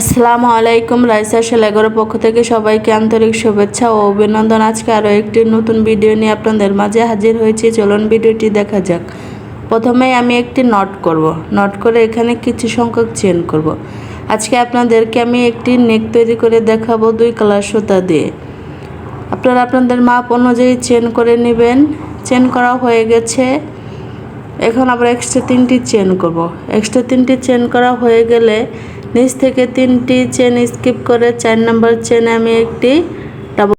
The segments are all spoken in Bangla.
আসসালামু আলাইকুম, রাইসা সেলাগরের পক্ষ থেকে সবাইকে আন্তরিক শুভেচ্ছা ও অভিনন্দন। আজকে আরও একটি নতুন ভিডিও নিয়ে আপনাদের মাঝে হাজির হয়েছি। চলুন ভিডিওটি দেখা যাক। প্রথমে আমি একটি নট করব। নট করে এখানে কিছু সংখ্যক চেন করব। আজকে আপনাদেরকে আমি একটি নেক তৈরি করে দেখাবো দুই কালার সুতা দিয়ে। আপনারা আপনাদের মাপ অনুযায়ী চেন করে নেবেন। চেন করা হয়ে গেছে। এখন আবার এক্সট্রা তিনটি চেন করব। এক্সট্রা তিনটি চেন করা হয়ে গেলে নিচ থেকে তিনটি চেন স্কিপ করে চার নম্বর চেনে আমি একটি ডাবল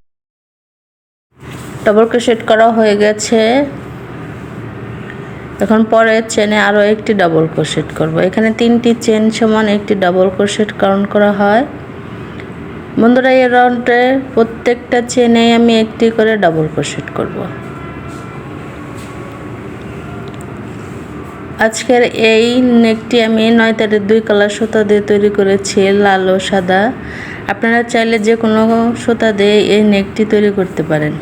ডাবল ক্রোশেট করা হয়ে গেছে। এখন পরে চেনে আরও একটি ডাবল ক্রোশেট করব। এখানে তিনটি চেন সমান একটি ডাবল ক্রোশেট কাউন্ট করা হয়। বন্ধুরা, এই রাউন্ডে প্রত্যেকটা চেনে আমি একটি করে ডাবল ক্রোশেট করব। আজকের এই নেকটি আমি নয় তারের দুই কালার সুতা দিয়ে তৈরি করেছি, লাল ও সাদা। আপনারা চাইলে যে কোনো সুতা দিয়ে এই নেকটি তৈরি করতে পারেন।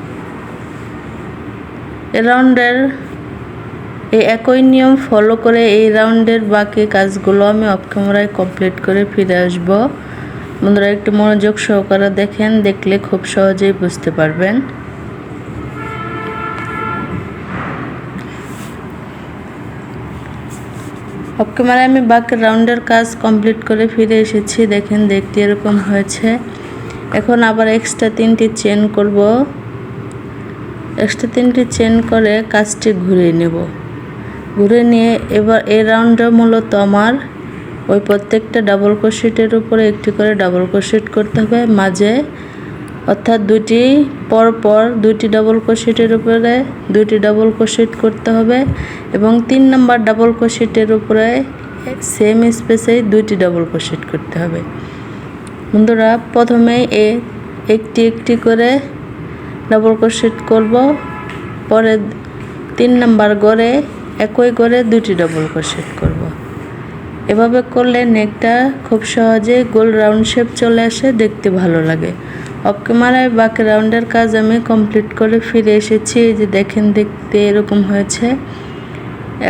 রাউন্ডের এই একই নিয়ম ফলো করে এই রাউন্ডের বাকি কাজগুলো আমি অফ ক্যামেরায় কমপ্লিট করে ফিরে আসব। বন্ধুরা, একটু মনোযোগ সহকারে দেখেন, দেখলে খুব সহজেই বুঝতে পারবেন। অফ ক্যামেরায় আমি বাকি রাউন্ডের কাজ কমপ্লিট করে ফিরে এসেছি দেখেন দেখতে এরকম হয়েছে এখন আবার এক্সট্রা তিনটি চেন করব এক্সট্রা তিনটি চেন করে কাজটি ঘুরিয়ে নেব ঘুরে নিয়ে এবার এই রাউন্ডে মূলত আমার ওই প্রত্যেকটা ডাবল ক্রোশেটের উপরে একটি করে ডাবল ক্রোশেট করতে হবে মাঝে অর্থাৎ দুটি পর পর দুটি ডাবল ক্রোশেটের উপরে দুটি ডাবল ক্রোশেট করতে হবে এবং তিন নম্বর ডাবল ক্রোশেটের উপরে সেম স্পেসেই দুইটি ডাবল ক্রোশেট করতে হবে। বন্ধুরা, প্রথমে এ একটি একটি করে ডাবল ক্রোশেট করব, পরে তিন নাম্বার গড়ে একই করে দুটি ডাবল ক্রোশেট করব। এভাবে করলে নেকটা খুব সহজে গোল রাউন্ড শেপ চলে আসে, দেখতে ভালো লাগে। অফ ক্যামেরায় বাকি রাউন্ডের কাজ আমি কমপ্লিট করে ফিরে এসেছি। এই যে দেখেন, দেখতে এরকম হয়েছে।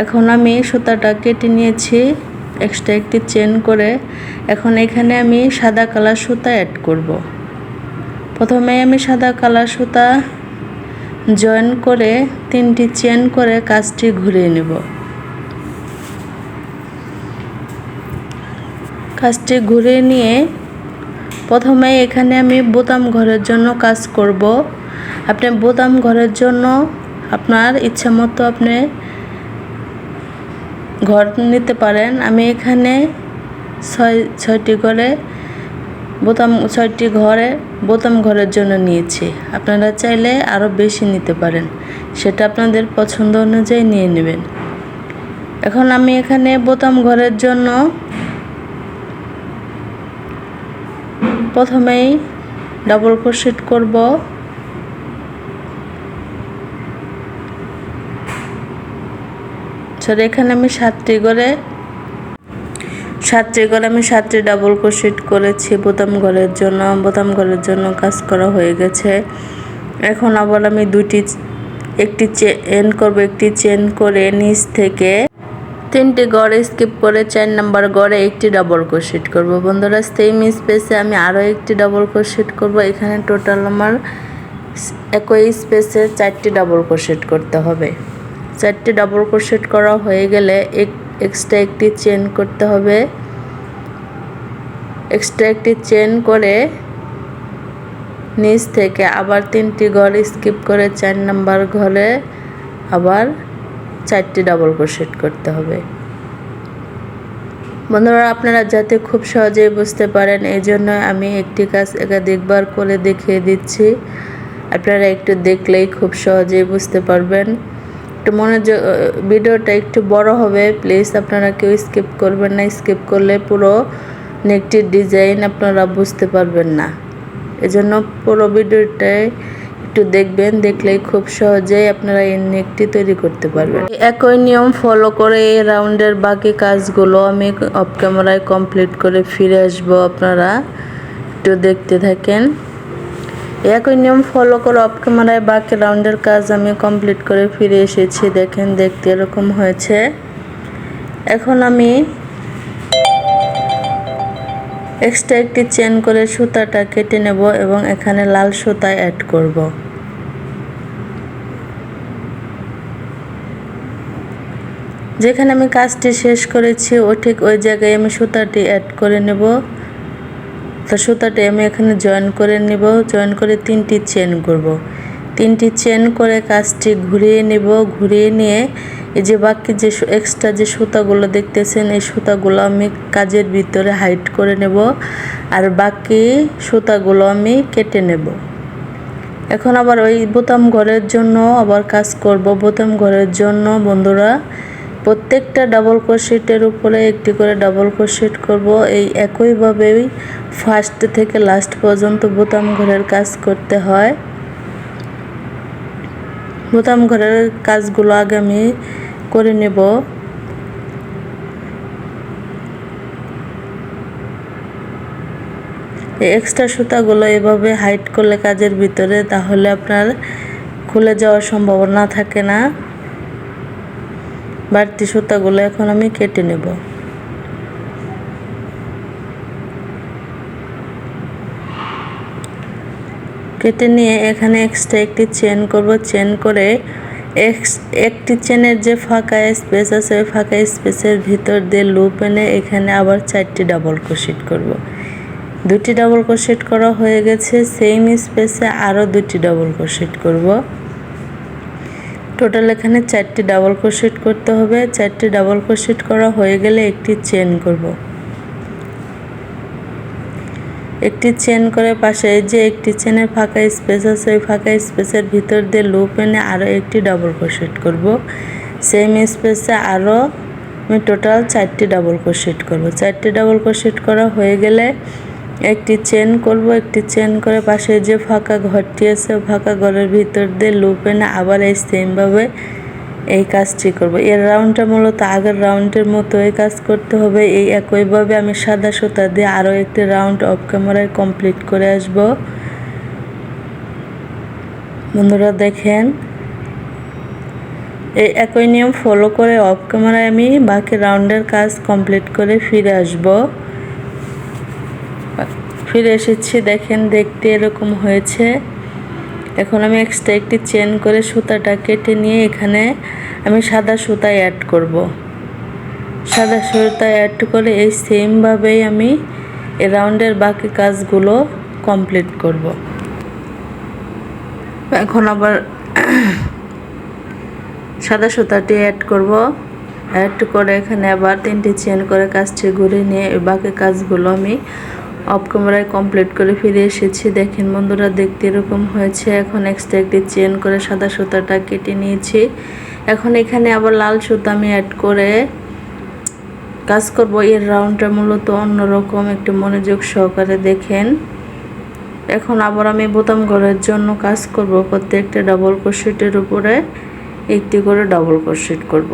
এখন আমি সুতাটা কেটে নিয়েছি এক্সট্রা একটি চেন করে। এখন এখানে আমি সাদা কালার সুতা অ্যাড করব। প্রথমে আমি সাদা কালার সুতা জয়েন করে তিনটি চেন করে কাজটি ঘুরিয়ে নেব। কাজটি ঘুরিয়ে নিয়ে প্রথমে এখানে আমি বোতাম ঘরের জন্য কাজ করব। আপনি বোতাম ঘরের জন্য আপনার ইচ্ছা মতো আপনি ঘর নিতে পারেন। আমি এখানে ছয়, ছয়টি করে বোতাম, ছয়টি ঘরে বোতাম ঘরের জন্য নিয়েছি। আপনারা চাইলে আরও বেশি নিতে পারেন। সেটা আপনাদের পছন্দ অনুযায়ী নিয়ে নেবেন। এখন আমি এখানে বোতাম ঘরের জন্য প্রথমেই ডাবল ক্রোশেট করব। সরি এখানে আমি সাতটি করে সাতটি করে আমি সাতটি ডাবল ক্রোশেট করেছি। বোতাম ঘরের জন্য বোতাম ঘরের জন্য কাজ করা হয়ে গেছে। এখন আবার আমি দুটি একটি চেন করব, একটি চেন করে নিচ থেকে তিনটি গড়ে স্কিপ করে চার নাম্বার গড়ে একটি ডাবল ক্রোশেট করব। বন্ধুরা সেম স্পেসে আমি আরও একটি ডাবল ক্রোশেট করব। এখানে টোটাল আমার একই স্পেসে চারটি ডাবল ক্রোশেট করতে হবে। চারটি ডাবল ক্রোশেট করা হয়ে গেলে এক এক্সট্রা একটি চেন করতে হবে। এক্সট্রা একটি চেন করে নিচ থেকে আবার তিনটি ঘর স্কিপ করে চার নাম্বার ঘরে আবার চারটি ডাবল ক্রোশেট করতে হবে। বন্ধুরা, আপনারা যাতে খুব সহজেই বুঝতে পারেন এই জন্য আমি একটি কাজ একাধিকবার করে দেখিয়ে দিচ্ছি। আপনারা একটু দেখলেই খুব সহজেই বুঝতে পারবেন। একটু মনোযোগ ভিডিওটা একটু বড় হবে, প্লিজ আপনারা কেউ স্কিপ করবেন না। স্কিপ করলে পুরো নেকটির ডিজাইন আপনারা বুঝতে পারবেন না। এজন্য পুরো ভিডিওটায় একটু দেখবেন দেখলেই খুব সহজেই আপনারা এই নেকটি তৈরি করতে পারবেন। একই নিয়ম ফলো করে এই রাউন্ডের বাকি কাজগুলো আমি অফ ক্যামেরায় কমপ্লিট করে ফিরে আসব আপনারা। একটু দেখতে থাকেন। একই নিয়ম ফলো করে অফ ক্যামেরায় বাকি রাউন্ডের কাজ আমি কমপ্লিট করে ফিরে এসেছি। দেখেন, দেখতে এরকম হয়েছে। এখন আমি এক্সট্রা একটি চেন করে সুতাটা কেটে নেব এবং এখানে লাল সুতা অ্যাড করব। যেখানে আমি কাজটি শেষ করেছি, ও ঠিক ওই জায়গায় আমি সুতাটি অ্যাড করে নেব। তো সুতাটি আমি এখানে জয়েন করে নেব। জয়েন করে তিনটি চেন করব। তিনটি চেন করে কাজটি ঘুরিয়ে নেব। ঘুরিয়ে নিয়ে এই যে বাকি যে এক্সট্রা যে সুতাগুলো দেখতেছেন, এই সুতাগুলো আমি কাজের ভিতরে হাইট করে নেব। আর বাকি সুতাগুলো আমি কেটে নেব। এখন আবার ওই বোতাম ঘরের জন্য আবার কাজ করব। বোতাম ঘরের জন্য বন্ধুরা প্রত্যেকটা ডাবল ক্রোশেটের উপরে একটি করে ডাবল ক্রোশেট করব। এই একইভাবেই ফার্স্ট থেকে লাস্ট পর্যন্ত বোতাম ঘরের কাজ করতে হয়। বোতাম ঘরের কাজগুলো আগে আমি করে নেব। এক্সট্রা সুতাগুলো এভাবে হাইট করলে কাজের ভিতরে তাহলে আপনার খুলে যাওয়ার সম্ভাবনা থাকে না। বাড়তি সুতাগুলো এখন আমি কেটে নেব। কেটে নিয়ে এখানে এক্সট্রা একটি চেন করব। চেন করে একটি চেনের যে ফাঁকা স্পেস আছে, ওই ফাঁকা স্পেসের ভিতর দিয়ে লুপ এনে এখানে আবার চারটি ডাবল ক্রোশেট করব। দুটি ডাবল ক্রোশেট করা হয়ে গেছে সেম স্পেসে আরও দুটি ডাবল ক্রোশেট করব। টোটাল এখানে চারটি ডাবল ক্রোশেট করতে হবে। চারটি ডাবল ক্রোশেট করা হয়ে গেলে একটি চেন করব। একটি চেন করে পাশে যে একটি চেনের ফাঁকা স্পেস আছে, ওই ফাঁকা স্পেসের ভিতর দিয়ে লুপ এনে আরও একটি ডাবল ক্রোশেট করব। সেম স্পেসে আরও আমি টোটাল চারটি ডাবল ক্রোশেট করব। চারটি ডাবল ক্রোশেট করা হয়ে গেলে একটি চেন করব, একটি চেন করে পাশে যে ফাঁকা ঘরটি আছে ফাঁকা ঘরের ভিতর দিয়ে লুপ এনে আবার এই সেমভাবে এই কাজটি করব। এর রাউন্ডটা মূলত আগের রাউন্ডের মতো এই কাজ করতে হবে। এই একইভাবে আমি সাদা সুতা দিয়ে আরও একটি রাউন্ড অফ ক্যামেরায় কমপ্লিট করে আসব। বন্ধুরা দেখেন, এই একই নিয়ম ফলো করে অফ ক্যামেরায় আমি বাকি রাউন্ডের কাজ কমপ্লিট করে ফিরে আসব। ফিরে এসেছি, দেখেন, দেখতে এরকম হয়েছে। এখন আমি এক্সট্রা একটি চেন করে সুতাটা কেটে নিয়ে এখানে আমি সাদা সুতা অ্যাড করব। সাদা সুতা অ্যাড করে এই সেমভাবেই আমি রাউন্ডের বাকি কাজগুলো কমপ্লিট করব। এখন আবার সাদা সুতাটি অ্যাড করব। অ্যাড করে এখানে আবার তিনটি চেন করে কাজটি ঘুরে নিয়ে বাকি কাজগুলো আমি অফ ক্যামেরায় কমপ্লিট করে ফিরে এসেছি। দেখেন বন্ধুরা, দেখতে এরকম হয়েছে। এখন এক্সট্রা একটি চেন করে সাদা সুতাটা কেটে নিয়েছি। এখন এখানে আবার লাল সুতা আমি অ্যাড করে কাজ করব। এর রাউন্ডটা মূলত অন্যরকম, একটু মনোযোগ সহকারে দেখেন। এখন আবার আমি বোতাম ঘরের জন্য কাজ করব। প্রত্যেকটা ডাবল ক্রোশেটের উপরে একটি করে ডাবল ক্রোশেট করব।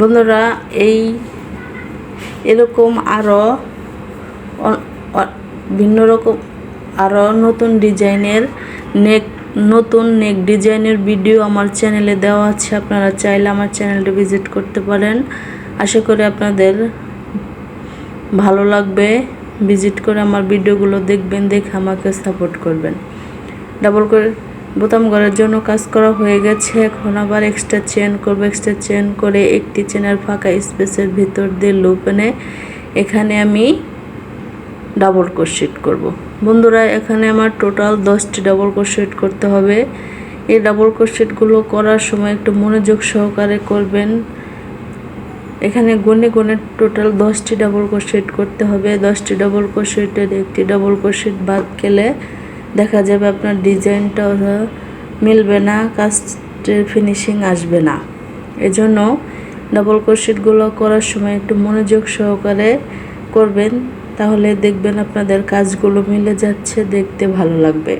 বন্ধুরা, এই এরকম আরও ভিন্ন রকম আরও নতুন ডিজাইনের নেক, নতুন নেক ডিজাইনের ভিডিও আমার চ্যানেলে দেওয়া আছে। আপনারা চাইলে আমার চ্যানেলটা ভিজিট করতে পারেন। আশা করি আপনাদের ভালো লাগবে। ভিজিট করে আমার ভিডিওগুলো দেখবেন, দেখে আমাকে সাপোর্ট করবেন। ডাবল করে বোতাম করার জন্য কাজ করা হয়ে গেছে। এখন আবার এক্সট্রা চেন করব। এক্সট্রা চেন করে একটি চেনের ফাঁকা স্পেসের ভিতর দিয়ে লুপ এনে এখানে আমি ডাবল ক্রোশেট করব। বন্ধুরা, এখানে আমার টোটাল দশটি ডাবল ক্রোশেট করতে হবে। এই ডাবল ক্রোশেটগুলো করার সময় একটু মনোযোগ সহকারে করবেন। এখানে গনে গনে টোটাল দশটি ডাবল ক্রোশেট করতে হবে। দশটি ডাবল ক্রোশেটের একটি ডাবল ক্রোশেট বাদ গেলে দেখা যাবে আপনার ডিজাইনটা মিলবে না, কাস্টের ফিনিশিং আসবে না। এজন্য ডাবল ক্রোশেটগুলো করার সময় একটু মনোযোগ সহকারে করবেন, তাহলে দেখবেন আপনাদের কাজগুলো মিলে যাচ্ছে, দেখতে ভালো লাগবে।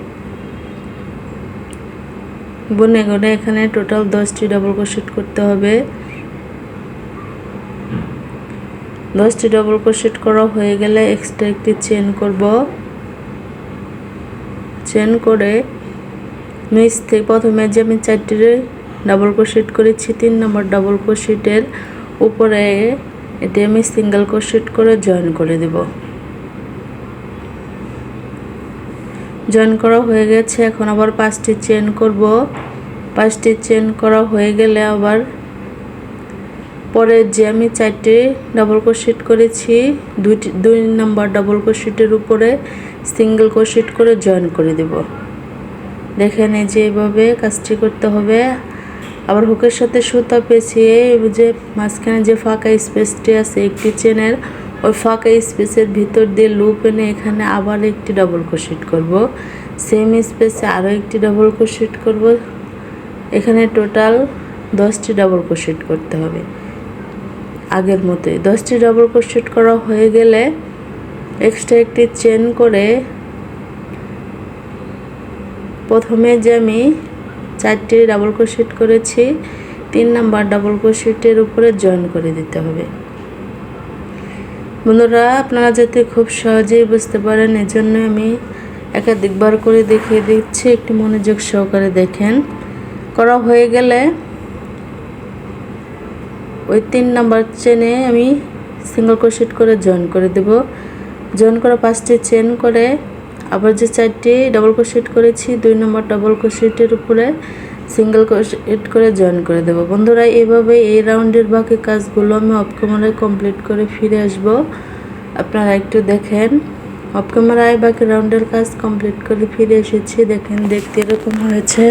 বনে গনে এখানে টোটাল দশটি ডাবল ক্রোশেট করতে হবে। দশটি ডাবল ক্রোশেট করা হয়ে গেলে এক্সট্রা একটি চেন করব। চেন করে নিচ থেকে প্রথমে যে আমি চারটি ডাবল ক্রোশেট করেছি, তিন নম্বর ডাবল ক্রোশেটের উপরে এটি আমি সিঙ্গেল ক্রোশেট করে জয়েন করে দেব। জয়েন করা হয়ে গেছে, এখন আবার পাঁচটি চেন করব। পাঁচটি চেন করা হয়ে গেলে আবার পরে যে আমি চারটি ডাবল ক্রোশেট করেছি, দুইটি, দুই নাম্বার ডাবল ক্রোশেটের উপরে সিঙ্গেল ক্রোশেট করে জয়েন করে দেব। দেখেন এই যে এইভাবে কাজটি করতে হবে। আবার হুকের সাথে সুতা পেঁচিয়ে যে মাঝখানে যে ফাঁকা স্পেসটি আছে একটি চেনের ওই ফাঁকা স্পেসের ভিতর দিয়ে লুপ এনে এখানে আবার একটি ডাবল ক্রোশেট করব। সেম স্পেসে আরও একটি ডাবল ক্রোশেট করব। এখানে টোটাল দশটি ডাবল ক্রোশেট করতে হবে। আগের মতোই দশটি ডাবল ক্রোশেট করা হয়ে গেলে এক্সট্রা একটি চেন করে প্রথমে যে আমি চারটি ডাবল ক্রোশেট করেছি, তিন নাম্বার ডাবল ক্রোশেটের উপরে জয়েন করে দিতে হবে। বন্ধুরা, আপনারা যাতে খুব সহজেই বুঝতে পারেন, এজন্য আমি একাধিকবার করে দেখিয়ে দিচ্ছি, একটু মনোযোগ সহকারে দেখেন। করা হয়ে গেলে ওই তিন নাম্বার চেনে আমি সিঙ্গল ক্রোশেট করে জয়েন করে দেব। জয়েন করা পাঁচটি চেন করে আবার যে চারটি ডাবল ক্রোশেট করেছি, দুই নম্বর ডাবল ক্রোশেটের উপরে সিঙ্গেল ক্রোশেট করে জয়েন করে দেব। বন্ধুরা এইভাবে এই রাউন্ডের বাকি কাজগুলো আমি অফ ক্যামেরায় কমপ্লিট করে ফিরে আসব। আপনারা একটু দেখেন। অফ ক্যামেরায় বাকি রাউন্ডের কাজ কমপ্লিট করে ফিরে এসেছি। দেখেন, দেখতে এরকম হয়েছে।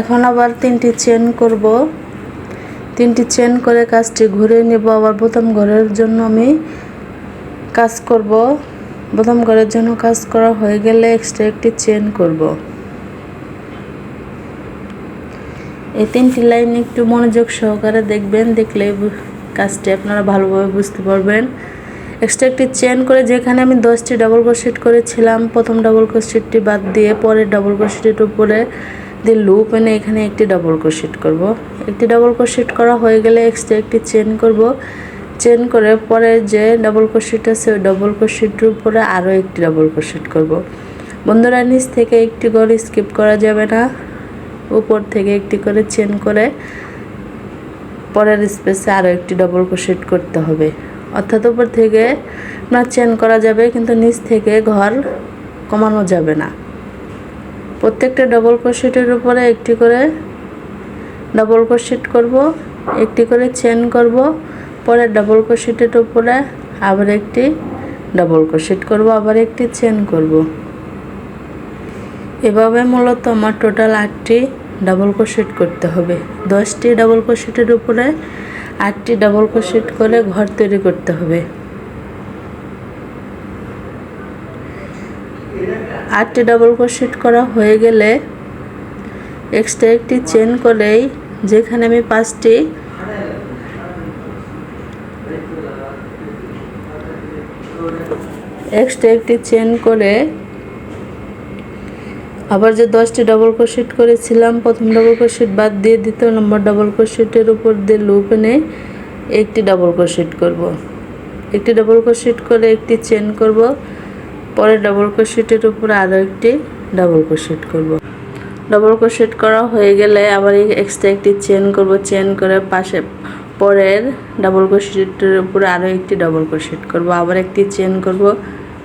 এখন আবার তিনটি চেন করব। তিনটি চেন করে কাজটি ঘুরে নেব। আবার প্রথম ঘরের জন্য আমি কাজ করব। প্রথম ঘরের জন্য কাজ করা হয়ে গেলে এক্সট্রা একটি চেন করব। এই তিনটি লাইন একটু মনোযোগ সহকারে দেখবেন, দেখলে কাজটি আপনারা ভালোভাবে বুঝতে পারবেন। এক্সট্রা একটি চেন করে যেখানে আমি দশটি ডাবল ক্রোশেট করেছিলাম, প্রথম ডাবল ক্রোশেটটি বাদ দিয়ে পরের ডাবল ক্রোশেটের উপরে দিয়ে লুপ এনে এখানে একটি ডাবল ক্রোশেট করব। একটি ডাবল ক্রোশেট করা হয়ে গেলে এক্সট্রা একটি চেন করব। চেন করে পরে যে ডাবল ক্রোশেট আছে, ওই ডাবল ক্রোশেটের উপরে আরও একটি ডাবল ক্রোশেট করব। বন্ধুরা, নিচ থেকে একটি করে স্কিপ করা যাবে না। উপর থেকে একটি করে চেন করে পরের স্পেসে আরও একটি ডাবল ক্রোশেট করতে হবে। অর্থাৎ উপর থেকে না চেন করা যাবে, কিন্তু নিচ থেকে ঘর কমানো যাবে না। প্রত্যেকটা ডবল ক্রোশেটের উপরে একটি করে ডবল ক্রোশেট করব, একটি করে চেন করব পরে ডবল ক্রোশেটের উপরে আবার একটি ডবল ক্রোশেট করব, আবার একটি চেন করব। এভাবে মূলত আমার টোটাল আটটি ডাবল ক্রোশেট করতে হবে। দশটি ডাবল ক্রোশেটের উপরে আটটি ডাবল ক্রোশেট করে ঘর তৈরি করতে হবে। আটটি ডাবল ক্রোশেট করা হয়ে গেলে এক্সট্রা একটি চেন করেই যেখানে আমি পাঁচটি এক্সট্রা একটি চেন করে আবার যে দশটি ডাবল ক্রোশেট করেছিলাম, প্রথম ডাবল ক্রোশেট বাদ দিয়ে দ্বিতীয় নম্বর ডাবল ক্রোশেটের উপর দিয়ে লুপ এনে একটি ডাবল ক্রোশেট করব। একটি ডাবল ক্রোশেট করে একটি চেন করব। পরে ডাবল ক্রোশেটের উপরে আরও একটি ডাবল ক্রোশেট করব। ডাবল ক্রোশেট করা হয়ে গেলে আবার এক্সট্রা একটি চেন করব। চেন করে পাশে পরের ডাবল ক্রোশেটের উপরে আরও একটি ডাবল ক্রোশেট করব। আবার একটি চেন করব।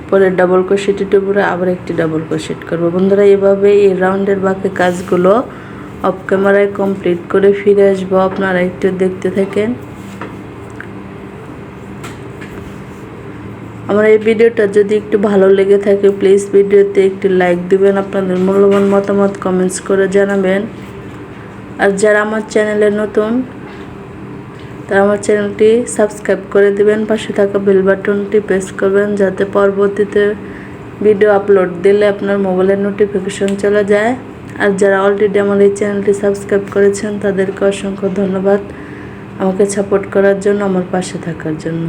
পরের ডাবল ক্রোশেটের উপরে আবার একটি ডাবল ক্রোশেট করব। বন্ধুরা এভাবে এই রাউন্ডের বাকি কাজগুলো অফ ক্যামেরায় কমপ্লিট করে ফিরে আসব। আপনারা একটু দেখতে থাকেন। আমার এই ভিডিওটা যদি একটু ভালো লেগে থাকে প্লিজ ভিডিওতে একটি লাইক দিবেন, আপনাদের মূল্যবান মতামত কমেন্টস করে জানাবেন। আর যারা আমার চ্যানেলে নতুন, তারা আমার চ্যানেলটি সাবস্ক্রাইব করে দিবেন, পাশে থাকা বেল বাটনটি প্রেস করবেন, যাতে পরবর্তীতে ভিডিও আপলোড দিলে আপনার মোবাইলের নোটিফিকেশন চলে যায়। আর যারা অলরেডি আমার এই চ্যানেলটি সাবস্ক্রাইব করেছেন, তাদেরকে অসংখ্য ধন্যবাদ। আমাকে সাপোর্ট করার জন্য, আমার পাশে থাকার জন্য।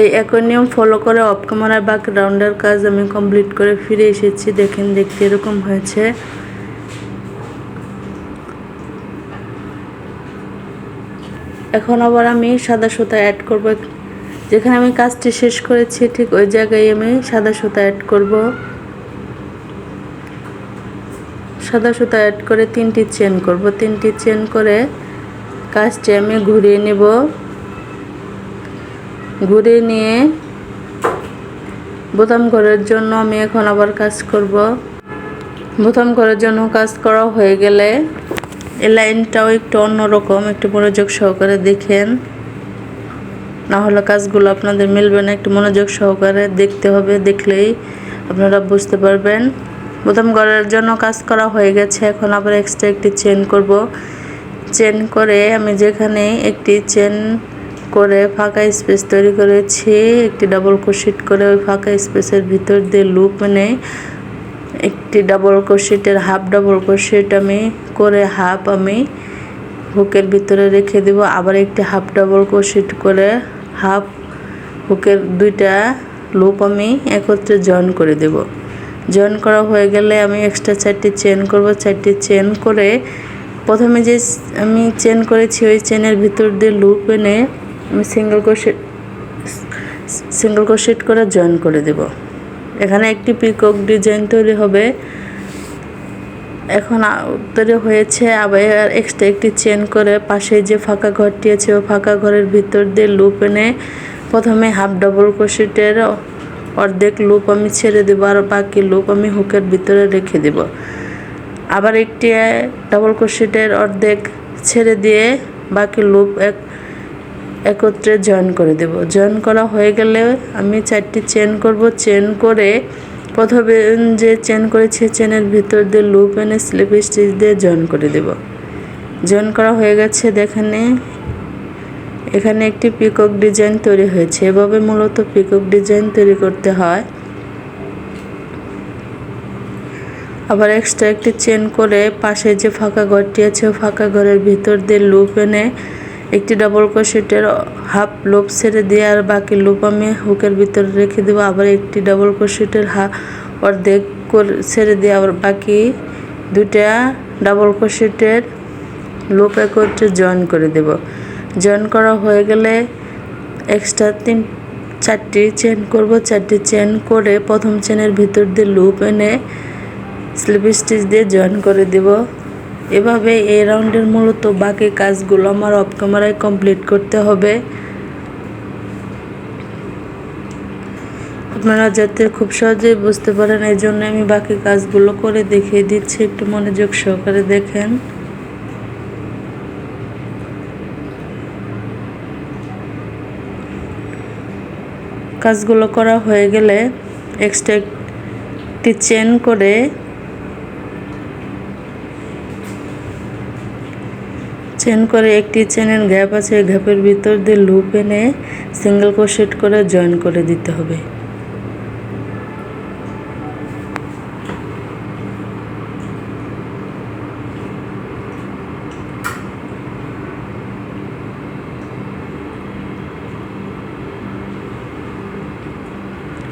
এই একই নিয়ম ফলো করে অফ ক্যামেরায় বাক রাউন্ডের কাজ আমি কমপ্লিট করে ফিরে এসেছি। দেখেন, দেখতে এরকম হয়েছে। এখন আবার আমি সাদা সুতা অ্যাড করব। যেখানে আমি কাজটি শেষ করেছি, ঠিক ওই জায়গায় আমি সাদা সুতা অ্যাড করব। সাদা সুতা অ্যাড করে তিনটি চেন করব। তিনটি চেন করে কাজটি আমি ঘুরিয়ে নেব। ঘুরিয়ে নিয়ে বোতাম ঘরের জন্য আমি এখন আবার কাজ করব। বোতাম ঘরের জন্য কাজ করা হয়ে গেলে এই লাইনটাও একটু অন্যরকম, একটু মনোযোগ সহকারে দেখেন। না হলে কাজগুলো আপনাদের মিলবে না, একটু মনোযোগ সহকারে দেখতে হবে, দেখলেই আপনারা বুঝতে পারবেন। বোতাম ঘরের জন্য কাজ করা হয়ে গেছে, এখন আবার এক্সট্রা একটি চেন করব। চেন করে আমি যেখানে একটি চেন করে ফাঁকা স্পেস তৈরি করেছি। একটি ডাবল কোশিট করে ওই ফাঁকা স্পেসের ভিতর দিয়ে লুপ এনে একটি ডাবল কোশিটের হাফ ডাবল কোশিট আমি করে হাফ আমি হুকের ভিতরে রেখে দেব। আবার একটি হাফ ডাবল কোশিট করে হাফ হুকের দুইটা লুপ আমি একত্রে জয়েন করে দেব। জয়েন করা হয়ে গেলে আমি এক্সট্রা চারটি চেন করব। চারটি চেন করে প্রথমে যে আমি চেন করেছি, ওই চেনের ভিতর দিয়ে লুপ এনে আমি সিঙ্গেল ক্রোশেট সিঙ্গেল ক্রোশেট করে জয়েন করে দেব। এখানে একটি পিকক ডিজাইন তৈরি হবে। এখন তৈরি হয়েছে আবার এক্সট্রা একটি চেন করে পাশে যে ফাঁকা ঘরটি আছে, ও ফাঁকা ঘরের ভিতর দিয়ে লুপ এনে প্রথমে হাফ ডাবল ক্রোশেটের অর্ধেক লুপ আমি ছেড়ে দেবো আর বাকি লুপ আমি হুকের ভিতরে রেখে দেব। আবার একটি ডাবল ক্রোশেটের অর্ধেক ছেড়ে দিয়ে বাকি লুপ এক একত্রে জয়েন করে দেব। জয়েন করা হয়ে গেলে আমি চারটি চেন করব। চেন করে প্রথমে যে চেন করেছি চেনের ভিতর দিয়ে লুপ এনে স্লিপ স্টিচ দিয়ে জয়েন করে দেব। জয়েন করা হয়ে গেছে, দেখেনে এখানে একটি পিকক ডিজাইন তৈরি হয়েছে। এভাবে মূলত পিকক ডিজাইন তৈরি করতে হয়। আবার এক্সট্রা একটি চেন করে পাশে যে ফাঁকা ঘরটি আছে ফাঁকা ঘরের ভিতর দিয়ে লুপ এনে একটি ডাবল ক্রোশেটের হাফ লোপ ছেড়ে দিয়ে আর বাকি লোপ আমি হুকের ভিতরে রেখে দেবো। আবার একটি ডাবল ক্রোশেটের হা অর্ধেক ছেড়ে দিয়ে আবার বাকি দুটা ডাবল ক্রোশেটের লুপ একত্রে জয়েন করে দেব। জয়েন করা হয়ে গেলে এক্সট্রা তিন, চারটি চেন করব। চারটি চেন করে প্রথম চেনের ভিতর দিয়ে লুপ এনে স্লিপ স্টিচ দিয়ে জয়েন করে দেব। এভাবে এই রাউন্ডের মূলত বাকি কাজগুলো আমার অফ ক্যামেরায় কমপ্লিট করতে হবে। আপনারা যাতে খুব সহজেই বুঝতে পারেন এই জন্য আমি বাকি কাজগুলো করে দেখিয়ে দিচ্ছি, একটু মনোযোগ সহকারে দেখেন। কাজগুলো করা হয়ে গেলে এক্সট্রা একটি চেন করে চেন করে একটি চেনের গ্যাপ আছে গ্যাপের ভিতর দিয়ে লুপ এনে সিঙ্গেল ক্রোশেট করে জয়েন করে দিতে হবে।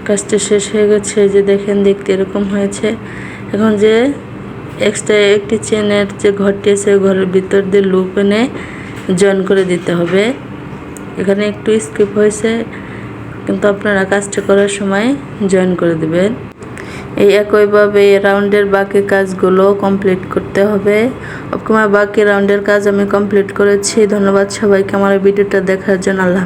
কাজটা শেষ হয়ে গেছে যে দেখেন দেখতে এরকম হয়েছে। এখন যে এক্সট্রা একটি চেনের যে ঘরটি আছে ঘরের ভিতর দিয়ে লুপ এনে জয়েন করে দিতে হবে। এখানে একটু স্কিপ হয়েছে, কিন্তু আপনারা কাজটা করার সময় জয়েন করে দেবেন। এই একইভাবে রাউন্ডের বাকি কাজগুলো কমপ্লিট করতে হবে। আমার বাকি রাউন্ডের কাজ আমি কমপ্লিট করেছি। ধন্যবাদ সবাইকে। আমার ভিডিওটা দেখার জন্য আল্লাহ